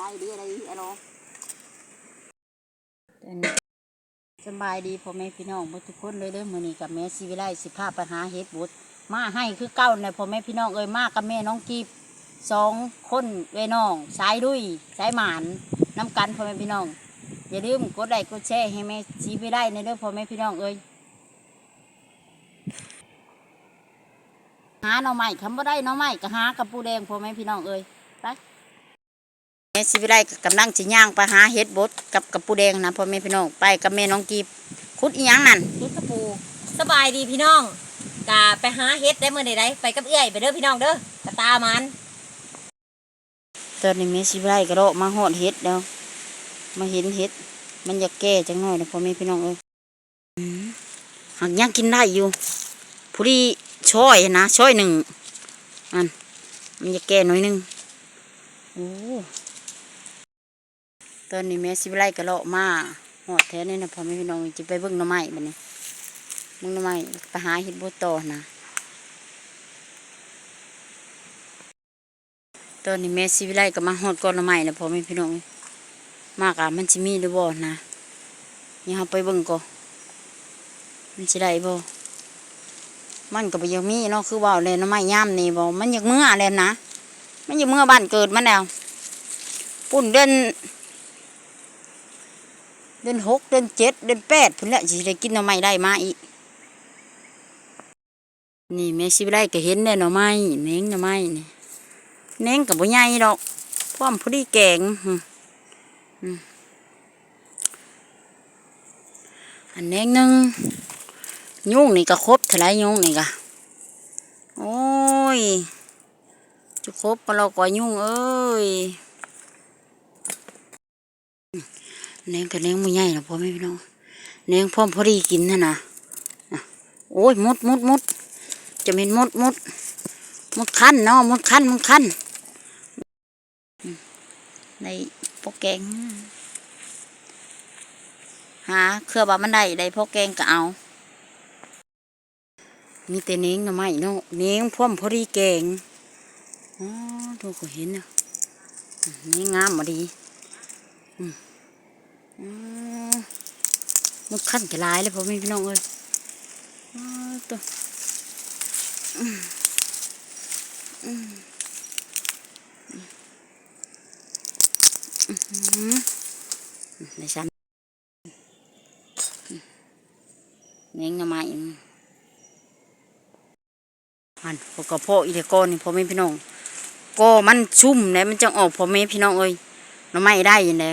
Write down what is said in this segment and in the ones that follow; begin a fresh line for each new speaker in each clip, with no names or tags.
ได้ดีอะไรอะไรสบายดีพ่อแม่พี่น้องทุกคนเลยเด้อมือนี้กับแม่สิวิไลสิพาไปหาเฮ็ดบุตรมาให้คือเก้าในพ่อแม่พี่น้องเอ้ยมากับแม่น้องกีบสองคนเวน้องสายดุยสายหมานน้ำกันพ่อแม่พี่น้อง อย่าลืมกดไลค์กดแชร์ให้แม่สิวิไลในเด้อพ่อแม่พี่น้องเอ้ยหาหน่อไม้คำว่าได้หน่อไม้ก็หากับปูแดงพ่อแม่พี่น้องเอ้ย ม่สิวิไลก็กำลังจะย่างไปหาเฮ็ดบดกับกับปูแดงนะพ่อแม่พี่น้องไปกับแม่น้องกีบคุดอีหยังนั่น
รุดกระปูสบายดีพี่น้องกะไปหาเฮ็ดได้เมื่อใดๆไปกับเอื้อยไปเด้อพี่น้องเด้อกระตามัน
ตอนนี้แม่สิวิไลก็เลาะมาหอดเฮ็ดแล้วมาเห็นเฮ็ด มันอยากแก่จังหน่อยนะพ่อแม่พี่น้องเอ้ยอืมหักยังกินได้อยู่ผู้ดีช่อยนะช่อยหนึ่งอันมันอยากแก่หน่อยหนึงโอ้ ตอนนี้แม่สิวไล่ก็เลาะมาหอดแท้นี่นะพ่อแม่พี่น้องจะไปเบิ่งหน่อไม้บัดนี้เบิ่งหน่อไม้ไปหาเฮ็ดบดต่อนะตอนนี้แม่สิวไล่ก็มาหอดก้อนละไม้แล้วพอแม่พี่น้องมากอะมันสิมีหรือบ่นะนี่เราไปเบิ่งก่อนมันสิได้บ่มันก็บ่อยังมีเนาะคือว่าเลยละไม้ย่ามนี่บ่มันอยากเมื่อแล้วนะ มันอยากเมื่อบ้านเกิดมันแล้วปุ่นเดือน เดือนหกเดือนเจ็ดเดือนแปดพุ่นแหละสิได้กินหน่อไม้ได้มาอีก นี่แม่สิวิไลก็เห็นแล้หน่อไม้แหนงหน่อไม้นี่เน้งกับบุใหญ่ดอกพร้อมพอดีแกงอันเน้งหนึ่งยุ่งนี่ก็ครบเท่าไรยุ่งนี่ก็โอ้ยจะครบมาเราก็ยุ่งเอ้ย เน้งกับเน้งบุใหญ่นะพ่อแม่พี่น้องเน้งพร้อพอดีกินนะนะอะโอ้ยมดมดมดจะเป็นมดมดมดคั้นเนาะมดคั้นมดคั้นในพวกแกง หาเครือบ่ามันได้ได้พวกแกงก็เอา มีแต่เน้งหน่อไม้เนาะเน้งพ่วมพอดีแกงอ๋อดูก็เห็นเนาะน้งงามมาดี อืม มันขั้นจะลายเลยพ่อแม่พี่น้องเอ้ยตัวอืมอืมอืมในชั้นเงี้ยงไม้มันพวกกระเพาะอีเดกอนนี่พ่อแม่พี่น้องก็มันชุ่มเลยมันจะออกพ่อแม่พี่น้องเอ้ยน่อไม้ได้ยังไง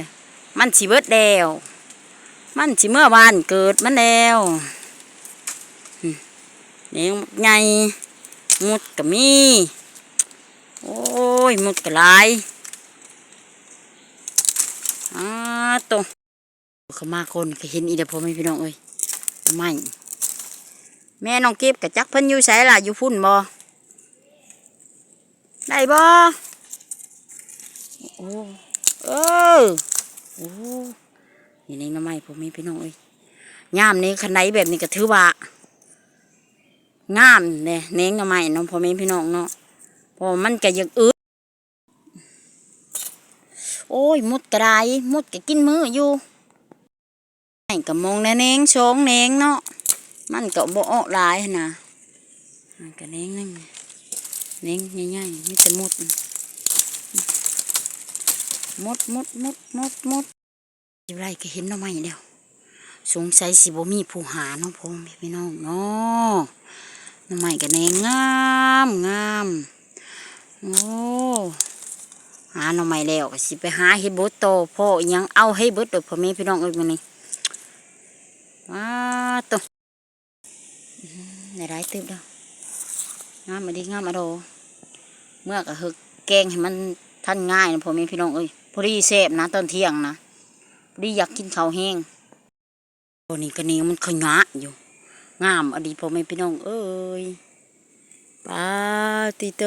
มันสิเบิดแล้ว มันสิเมื่อวานเกิดมันแล้วอืมเลี้ยงหมุดก็มีโอ้ยมุดก็หลายอ่าตรงเขามาคนก็เห็นอีเดอพ่อแม่พี่น้องเอ้ยไม่แม่น้องเก็บกับจักเพิ่นยู่ใส่ล่ะอยู่พุ่นบ่ได้บ่โอ้เออ โอ้นี่นี่น้ำไม้พ่อแม่พี่น้องเอ้ยยามนี้คันไหนแบบนี้ก็ถือว่างามเนี่ยเน้งน้ำไม้น้องพ่อแม่พี่น้องเนาะพอมันก็ยังอึดโอ้ยมุดกระไดมุดก็กินมืออยู่ไอ้ก็มองแนเนงสองแนงเนาะมันก็บ่ออกลายนะมันก็แนงนึงแนงใหญ่ๆไมแต่มุด มดมดมดมดมดอยู่ไรก็เห็นน้อไม้เดียวสงสัยสิบ่มีผู้หาเน้องพ่อแม่พี่น้องเนาะน้อไม้ก็แนงงามงามโอ้หาน่อไม้แล้วก็สิไปหาเฮ็ดบดโตพ่ออิหยังเอาให้เบิดเด้อพ่อแม่พี่น้องเอ้ยมื้อนี้ว้าโตอื้อหือได้ายตึบเด้องามมาดีงามมาโดเมื่อก็หึกแกงให้มันทันง่ายนะพ่อแม่พี่น้องเอ้ย พอดีแซ่บนะตอนเที่ยงนะพอดีอยากกินข้าวแห้งตัวนี้ก็นี่มันขยะอยู่ งามอดีตพ่อแม่พี่น้องเอ้ยปาติโต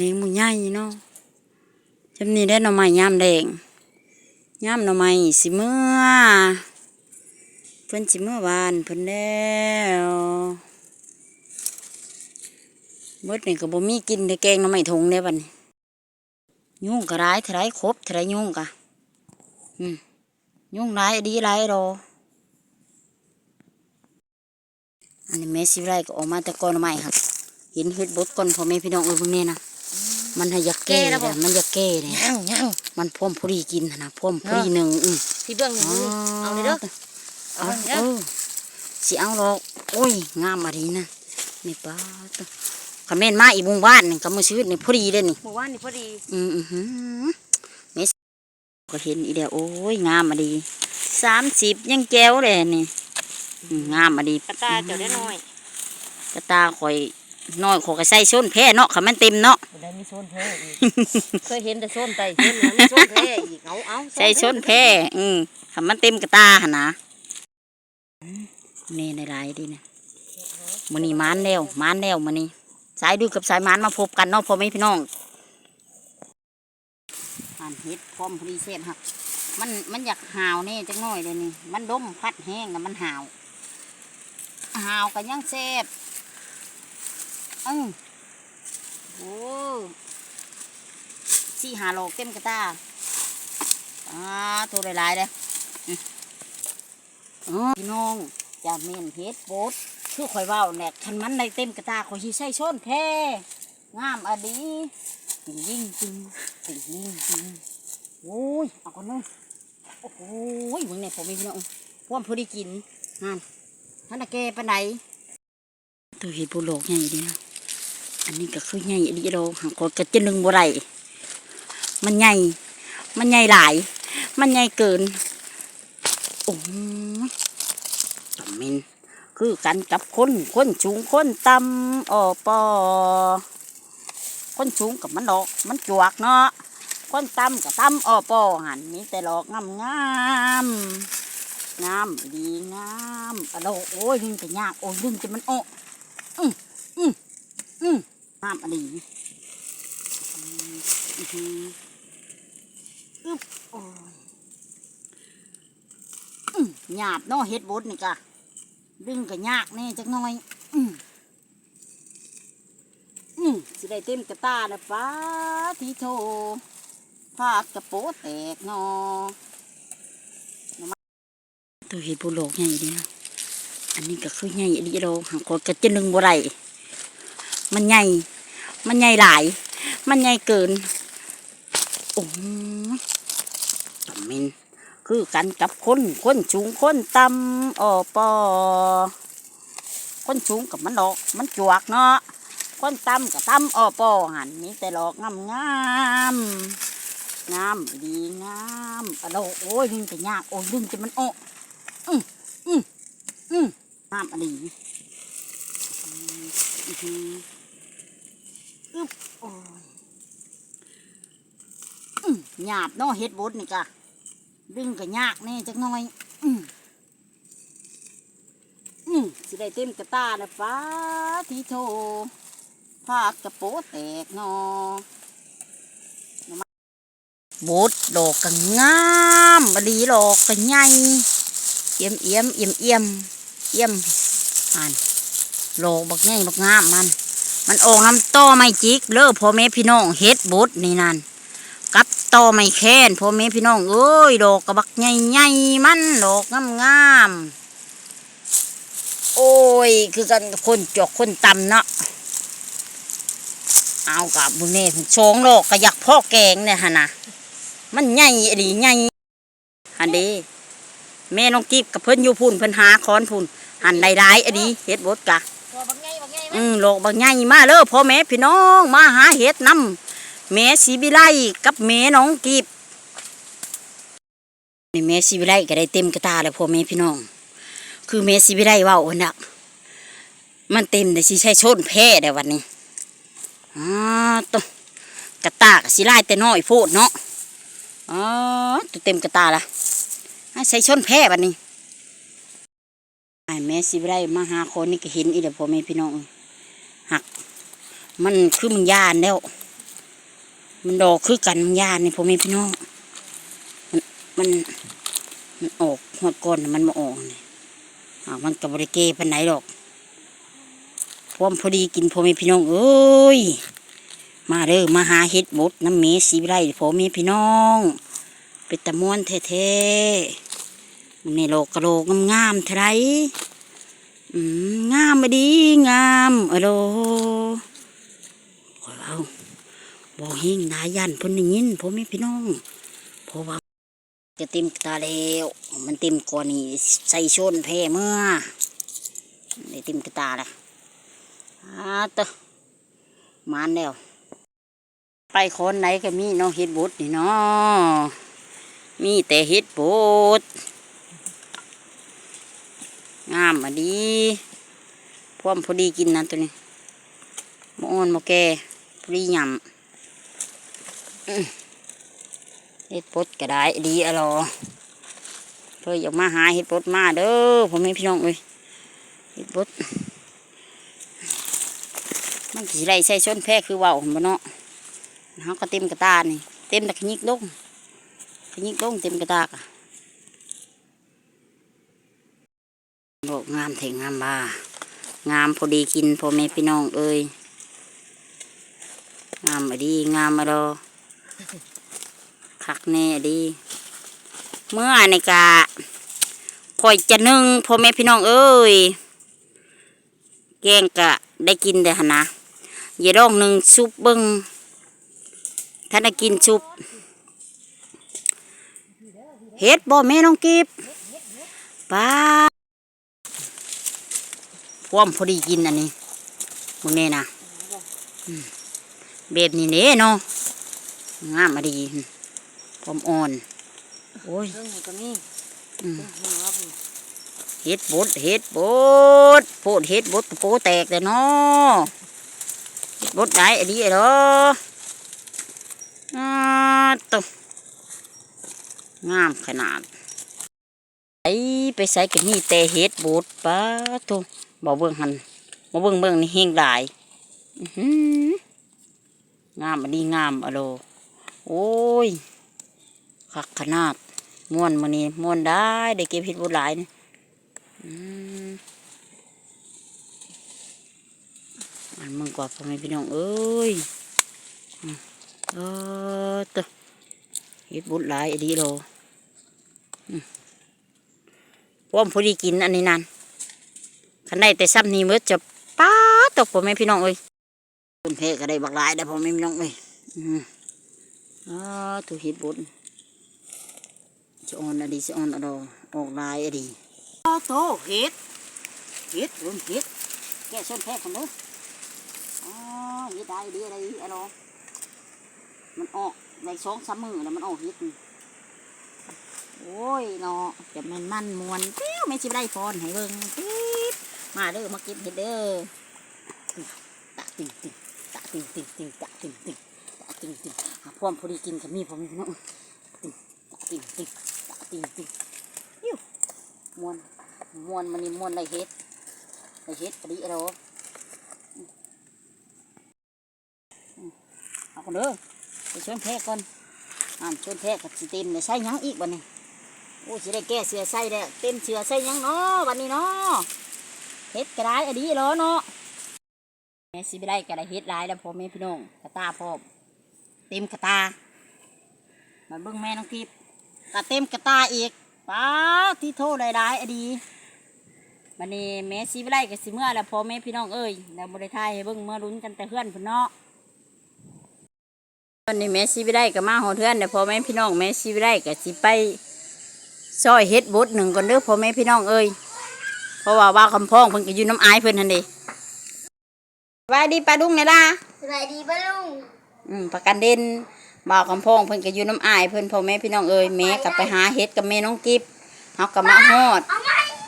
นี่มันใหญ่เนาะจำนี้ได้หน่อไม้ยามแดงยามหน่อไม้สิเมื่อเพิ่นสิเมื่อวานเพิ่นแล้ว เบิดนี่ก็บ่มีกินในแกงหน้ำไม้ทงเด้บัดนี้ยุ่งก็ร้ายเท่าไรครบเท่าไรยุ่งกะอืมยุ่งร้ายดีร้ายรออันนี้แม่สิไรก็ออกมาแต่ก่อนหน้ำไม้ครับ เห็นเฮ็ดบดก่อนพ่อแม่พี่น้องเอ้ยเบิ่งแน่นะมันให้อยากแก่เลยมันอยากแก่เลย
ยังยัง
มันพร้อมพอดีกินนะพร้อมพอดีหนึ่งอืม
พี่เบื้องนี่เอาเลยเด้อ
เอา
เอาเลยเด้
เอ
อ
อสิเอาหรอกโอ้ยงามมาดีนะนี่ป้า ตัวคำเมนมาอีกบุงบ้านนี่ก็มาซื้อนี่พอดีเลยนี่
หมู่บ้านนี่พอดี
อืมอือหือเมสก็เห็นอีเดียวโอ้ยงามมาดีสามสิบยังแก้วเลยนี่อืมงามมาดี
กระตาเจ้าได้น้อย
กระตาข่อยน้อยขอยก็ใส่ส้นแพ้เนาะขามันเต็มเนาะ
บ่ได้มีโซนแพ้อีกเคยเห็นแต่โซนไตโซนนั้นมีโซนแพ้อีกเอาเอา
ใส่ส้นแพ้อืมขามันเต็มกระตาหนนะอืมนี่ในลายดีนะมันนี่มานแล้วมานแล้วมันนี่ สายดูกับสายมานมาพบกันเนาะพ่อแม่พี่น้องอ่านเฮ็ดพร้อมพอดีเสียบครับมันมันอยากหาวแนี่จังน้อยเลยนี่มันดมพัดแห้งแล้วมันหาวหาวกันยังเสบอือโอ้สี่หาโลเต็มกระตาอ่าโทรหลายๆเลยอ๋อพี่น้องจะเมนเฮ็ดโบด คือข่อยว้าแหนกคันมันในเต็มกระตาข่อยสิใส่ส้นแพ้งามอดีติงยิ่งจริงติงยิ่งจริงโอ้ยเอาก่อนเนาะโอ้โหมึงเนี่ยผมมีพี่น้องพ่ามพอดีกินนั่นท่านน่ะแกปานไหนตัวเห็ดบุโลกใหญ่ดีนะอันนี้ก็คือใหญ่ดีโดหางกดกระจะนึงบ่ไรมันใหญ่ มันใหญ่หลาย มันใหญ่เกิน โอ้ยตำมิน คือกันกับคนคนสูงคนต่ำออปอคนสูงกับมันดอก มันจวกเนาะคนตำกับตำอ้อปอหันมีแต่หลอกงามงามงามดีงามอะโดโอ้ยดึงจะยากโอ้ยดึงจะมันโอ้อืมอืมอืมงามอะดีอืมอื้อหืออึ๊บโอ้ยหยาบเนาะเฮ็ดบดนี่กะ ดึงก็ยากแน่จักหน่อย อืมอืมสิได้เต็มกระตาแล้วป้าทีโทพาดกระโปะแตกงอตัวเห็ดบุโลกใหญ่ดีนะอันนี้ก็คือใหญ่ดีโดหางกดกระเจนึงบ่ไรมันใหญ่ มันใหญ่หลาย มันใหญ่เกิน โอ้ คือกันกับคนคนสูงคนต่ำออปอคนสูงกับมันดอก มันจวกเนาะคนต่ำกับต่ำออปอหันมีแต่ดอกงามงามงามดีงามอะโดโอ้ยดึงจะยากโอ้ยดึงจะมันโอ้อืมอืมอืมงามอะดีอืมอึบโอ้ยอืมหยาบเนาะเฮ็ดบดนี่กะ ดึงก็ยากแน่จักหน่อย อืมอืมสิได้เต็มกระตาแล้วฟ้าทีโทพาดกระโปะแตกงอบดดอกก็งามบดีดอกก็ใหญ่เอี่ยมเอี่ยมเอี่ยมเอี่ยมเอี่ยมอันดอกบักใหญ่บักงามมัน มันออกน้ำต้อไม่จิกเลิกพ่อแม่พี่น้องเฮ็ดบดนี่นั่น กับต้อไม่แค้นพ่อแม่พี่น้องเอ้ยดอกกระบักใหญ่ใหญ่ๆมันดอกงามงามๆโอ้ย คือกันกับคนจอกคนตำเนาะเอากับบุญเน่ชงดอกก็อยากพ่อแกงเนี่ยฮะนะมันใหญ่อหลีใหญ่อันเดีแม่น้องกิบกับเพิ่นอยู่พุ่นเพิ่นหาคอนพุ่นหันได้หลายอดีเฮ็ดบดกะ
ตัวบักไงบักไง
อืมโลกบางใหญ่มาเด้อพ่อแม่พี่น้องมาหาเฮ็ดนํ แม่สีวิไลกับแม่น้องกิบนี่แม่สีวิไลก็ได้เต็มกระตาเลยพ่อแม่พี่น้อง คือแม่สีวิไลว้าอันน่ะมันเต็มแต่สิใช้ชนแพ้ได้วันนี้อ่าตัวกระตากสิไล่แต่น้อยโพดเนาะอ๋อตัวเต็มกระตาละให้ใส่ชนแพ้บัดนี้ไอ้แม่สิบไรมาหาคนนี่ก็เห็นอีเดียวพ่อแม่พี่น้องหัก มันคือมันยานแล้ว มันดอกคือกันยานนี่พ่อแม่พี่น้อง มันมันมันออกหัวก้อนมันมาออกนี่อ่ามันกับบริเกปันไหนดอกวามพอดีกินพ่อแม่พี่น้องเอ้ยมาเด้อมาหาเฮ็ดบดน้ำเมสีไรพ่อแม่พี่น้องเป็นตะมวนแท้ๆมันในโลกกะโลกงามๆเท่าไรอืมงามมาดีงามอะโลขอเอา บอกเฮงนายยันพนได้ยินพ่อแม่พี่น้องเพราะว่าจะเต็มตาแล้วมันเต็มก่อนนี่ใส่ชนแพ้เมื่อได้เต็มตาละอาตมานแล้ว ไปคนไหนก็มีเนาะเฮ็ดบุตรนี่เนาะมีแต่เฮ็ดบุตรงามมาดีพร้อมพอดีกินนะตัวนี้มอ่อนมแก่พอดียำอื้อ เฮ็ดบุตรก็ได้ดีอะรอเพื่ออยากมาหาเฮ็ดบุตรมาเด้อผมไม่พี่น้องเลยเฮ็ดบุตรมันสิไรใส่ชนแพ้คือเว่าบ่เนาะเขาก็เต็มกระตานี่เต็มต่ขยิกลงขยิกลงเต็มกระตากอะบอกงามเถงงามบางามพอดีกินพ่อแม่พี่น้องเอ้ยงามอะดีงามอะดอ คักแน่ดี เมื่อในกะคอยจะนึ่งพ่อแม่พี่น้องเอ้ย แกงกะได้กินแต่หนนะอย่าร้องหนึ่งซุปเบิ้งท่านน่ะกินชุบเฮ็ดบ่แม่น้องกิบป้าพร้อมพอดีกินอันนี้มึงแน่นะแบบนี้เน่เนาะ งามมาดีพร้อมอ่อน โอ้ย
เรื่องนี้ก็มี
อืม
หัวผม
เฮ็ดบดเฮ็ดบดโพดเฮ็ดบดโปแตกแต่เนาะเฮ็ดบดได้อันนี้เหรออ่าตวงามขนาดไอไปใส่กันนี่แต่เฮ็ดบูดปะตุบ่เบิ่งหันบ่เบิ่งเบิ่งนี่เฮงหลายอื้อหืองามอันนี้งามอะโล โอ้ยคักขนาดม่วนมื้อนี้ม่วนได้ได้เก็บเฮ็ดบูดหลายนี่อืมอันมึงกว่าพ่อแม่พี่น้องเอ้ยเออตัวเฮ็ดบุหลายอันดีโลอืมพร้อมพอดีกินอันนี้นั่นขันได้แต่ซ้ำนี้เมื่อจะป้าตกพ่อแม่พี่น้องเอ้ยคุณเพก็ได้บักหลายได้พ่อแม่พี่น้องเอ้ย อืมอ่าตัวเฮ็ดบุญจะอ่อนอันนี้จะอ่อนอันดอออกลายอันนี้อ้าโตเฮ็ดเฮ็ดรุ่นเฮ็ดแกะส้นแพ้คนเด้ออ๋อเฮ็ดได้ดีอะไรอันดอมันออกในสองสามมือแล้วมันออกฮิตนี่โอ้ยเนาะจะมันมันมวนเปี้ยวไม่ชิบได้ฟอนให้เบิ่งปิ๊บมาเด้อมาก็บเห็ดเด้อตะติ่งติ่งตะติ่งติ่งติ่งตะติ่งติ่ง ติ่งติงหาพร้อมพอดีกินกับมีพร้อมพี่น้องติ่งติ่งติ่งติ่งติ่งยิ้วมวนมวนมันนี่มวนไรเฮ็ดไรเฮ็ดพอดีเราเอาคนเด้อไปชวนแพก่อนอ่านชวนแพกับสิเต็มเลยใส่ยังอีกบันนี้โอ้สิได้แก้เสือใส่แล้วเต็มเสือใส่ยังเนาะบันนี้เนาะเฮ็ดกระไรอดีเหรอเนาะแม่สิไปได้กระไรเฮ็ดหลายแล้วพ่อแม่พี่น้องกระตาพร้อม เต็มกระตามาเบิ่งแม่น้องทิพย์กระเต็มกระตาอีกป้าที่โทษหลายๆอดีบันนี้แม่สิไปได้กับสิเมื่อแล้วพอแม่พี่น้องเอ้ยแล้วบริทายให้เบิ่งเมื่อลุ้นกันแต่เพื่อนพุ่นเนาะวันนี้แม่ชีวิได้กับมาหอเทือนเดี๋ยวพ่อแม่พี่น้องแม่ชีวิได้กับสิไปซอยเฮ็ดบดหนึ่งก่อนเด้อพ่อแม่พี่น้องเอ้ยเพราะว่าว่าคำพ้องเพิ่นก็อยู่น้ำอายเพิ่นทันดีสบายดีปลาดุงเนี่ยล่ะ
สวัสดีป้าลุง
อืมประกันเด่นบ่าวคำพงเพิ่นก็อยู่น้ำอายเพิ่นพ่อแม่พี่น้องเอ้ยแม่ก็ไปหาเฮ็ดกับแม่น้องกิฟเฮาก็มาฮอด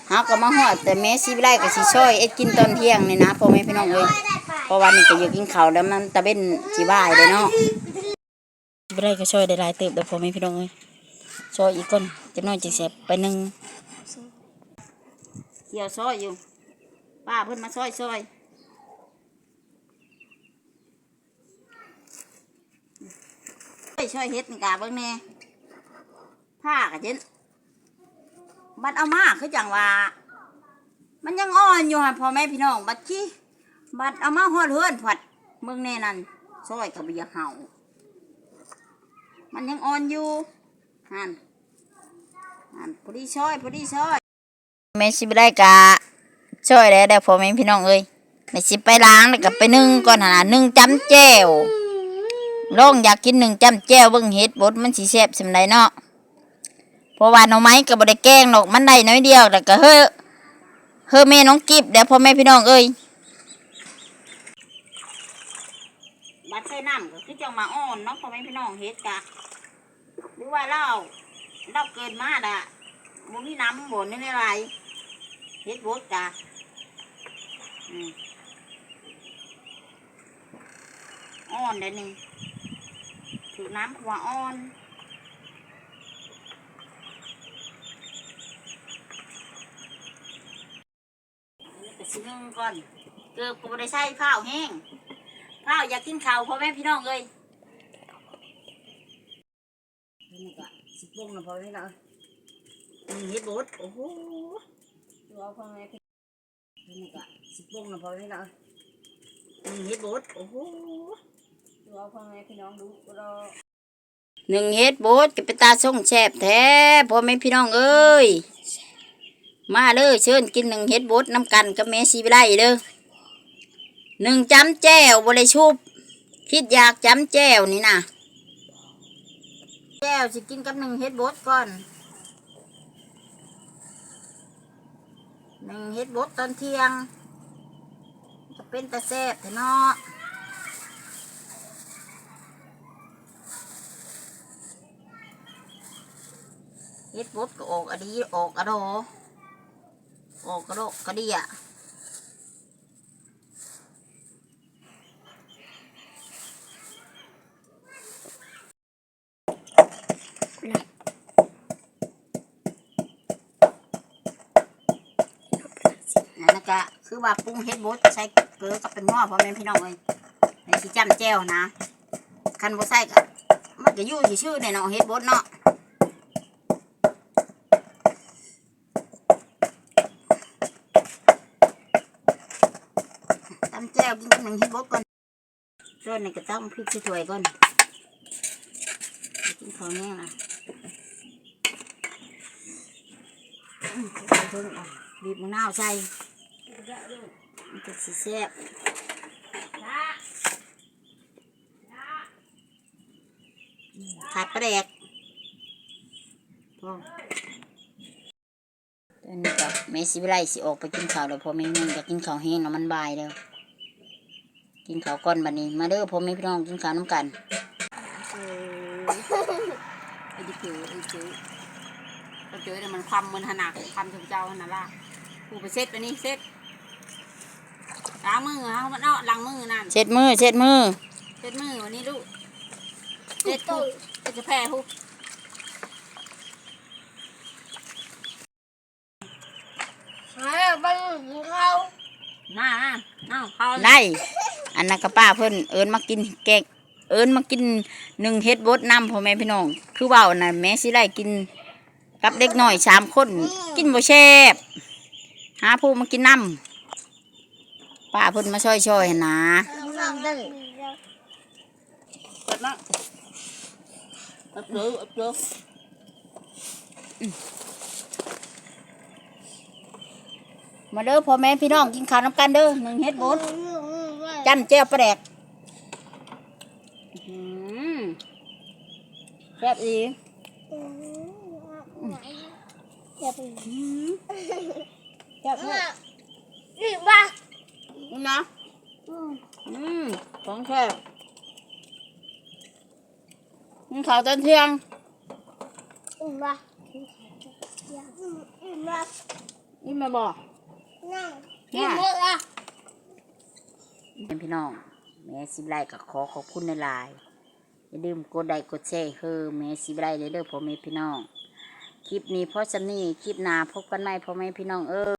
เฮาก็มาฮอด แต่แม่ชีวิได้ก็สิซอยเอ็ดกินตอนเที่ยงนี่นะพ่อแม่พี่น้องเอ้ยเพราะว่านี่ก็อยู่กินข้าวแล้วมันตะเบ็นสิบ่ายเลยเนาะไม่ได้ก็ช่วยได้หลายเติบเดี๋ยวพ่อแม่พี่น้องเลยช่วยอีกคนจะน้อยจะเสียไปหนึ่งเกี่ยวซอยอยู่ป้าเพิ่นมาซอยซอย ช่วยช่วยเฮ็ดนี่กาเบิ่งแน่ผ้ากะเจนบัดเอามาคือจังว่า มันยังอ่อนอยู่ฮะพ่อแม่พี่น้อง บัดขี้บัดเอามาฮอดเฮือนผัดเบิ่งแน่นั่นซอยกับอยเห่ามันยังอ่อนอยู่หันหันพอดีซอยพอดีซอยแม่สิบได้กะช่วยได้ได้พ่อแม่พี่น้องเอ้ยแม่สิไปล้างแล้วก็ไปนึ่งก่อนหั่นน่ะนึ่งจำแจ่ว ลองอยากกินหนึ่งจำแจ่วเบิ่งเฮ็ดบดมันสิแซ่บสำใดเนาะเพราะว่าหน่อไม้ก็บ่ได้แกงดอกมันได้น้อยเดียวแล้วก็เฮ้อเฮ้อแม่น้องกิบเดี๋ยวพ่อแม่พี่น้องเอ้ยบัดใส่น้ำก็คือจังมาอ่อนเนาะพ่อแม่พี่น้องเฮ็ดกะหรือว่าเราเราเกิดมาดะบ่มีน้ำบ่นนี่อะไรเฮ็ดบดกะอืมอ่อนเดี๋ยวนี้ ถือน้ำเพราะว่าอ่อนอันนี้ก็สินึ่งก่อนเกือบก็บ่ได้ใส่ข้าวแห้งข้าวอยากกินข้าวพ่อแม่พี่น้องเลยนี่ก็สิบโมงนะพ่อแม่พี่น้องมีเฮ็ดบดโอ้โหดูเอาพ่อแม่พี่นี่ก็สิบโมงนะพ่อแม่พี่น้องมีเฮ็ดบดโอ้โห ดูเอาพ่อแม่พี่น้องดูรอหนึ่งเฮ็ดบดก็เป็นตาส่งแซ่บแท้พ่อแม่พี่น้องเอ้ยมาเลยเชิญกินหนึ่งเฮ็ดบดน้ำกันกับแม่สีวิไลเด้อหนึ่งจำแจ้วบริชุบ คิดอยากจำแจ้วนี่นะแจ้วสิกินกับหนึ่งเฮ็ดบดก่อนหนึ่งเฮ็ดบดตอนเที่ยง จะเป็นตะแซ่บแต่เนาะ เฮ็ดบดก็ออกอดีออกอะโดออกกระโดกกระเดียนั่นนะกะคือว่าปรุงเฮ็ดบดใส่เกลือกับเป็นหม้อพ่อแม่พี่น้องเอ้ยในที่จ้ำแจ่วนะคันบ่ใส่กะมันก็อยู่ชื่อๆเนี่ยเนาะเฮ็ดบดเนาะ แจ่วกินกับหนึ่งเฮ็ดบดก่อนส่วนในี้ก็ต้องพริกช่วยๆก่อนกินข้าวแห้งนะเพิ่งบีบมะนาวใส่มันจะสิแซ่บขาดปลาแดกพอตอนนี้ก็แม่สิวิไลสิออกไปกินข้าวแล้วพอแม่ยังอยากกินข้าวแห้งแล้วมันบายแล้ว กินข้าวก่อนบัดนี้ มาเด้อพ่อแม่พี่น้องกินข้าวน้ำกันไอ้ดิเกอไอ้เจ้เราเจอเนี่ยมันความมันขนาดความถึงเจ้าขนาดละกูไปเซ็ตอันนี้เซ็ตล้างมือเอามันเอาล้างมือนั่น
เช็ดมือเช็ดมือ
เช็ดมือวันนี้ลูกเช็ดทุกเช็ดจะแพ้ทุก
เฮ้ยบ้านเขา
น่าน่าเขา
ไล่ อันนั้นกับป้าเพิ่นเอิญมากินแกงเอิญมากินหนึ่งเฮ็ดบดน้ำพ่อแม่พี่น้อง คือเว่าน่ะแม่สิไล่กินกับเด็กน้อยสามคน กินบ่แซ่บหาผู้มากินน้ำป้าเพิ่นมาช่วยๆหั่นนะ
นั่งได้
เปิดมาเอบเลยเอบเลย
มาเด้อพ่อแม่พี่น้องกินข้าวน้ำกันเด้อหนึ่งเฮ็ดบด จ้ำแจ่วปลาแดก
อืม
แซ่บอี
อย่าไป
แซ่บเลย
นี่บ้า
นี่นะอืมของแซ่บกินข้าวตอนเที่ยง
อืมบ้าอืมบ้า
นี่มาบอก
นั่งกินหมดละ
เป็นพี่น้อง แม่สิบไลก็ขอขอบคุณในไลน์อย่าลืมกดไลค์กดแชร์เฮอแม่สิบไลเลยเด้อพ่อแม่พี่น้อง คลิปนี้พ่อจำนีคลิปหน้าพบกันใหม่พ่อแม่พี่น้องเออ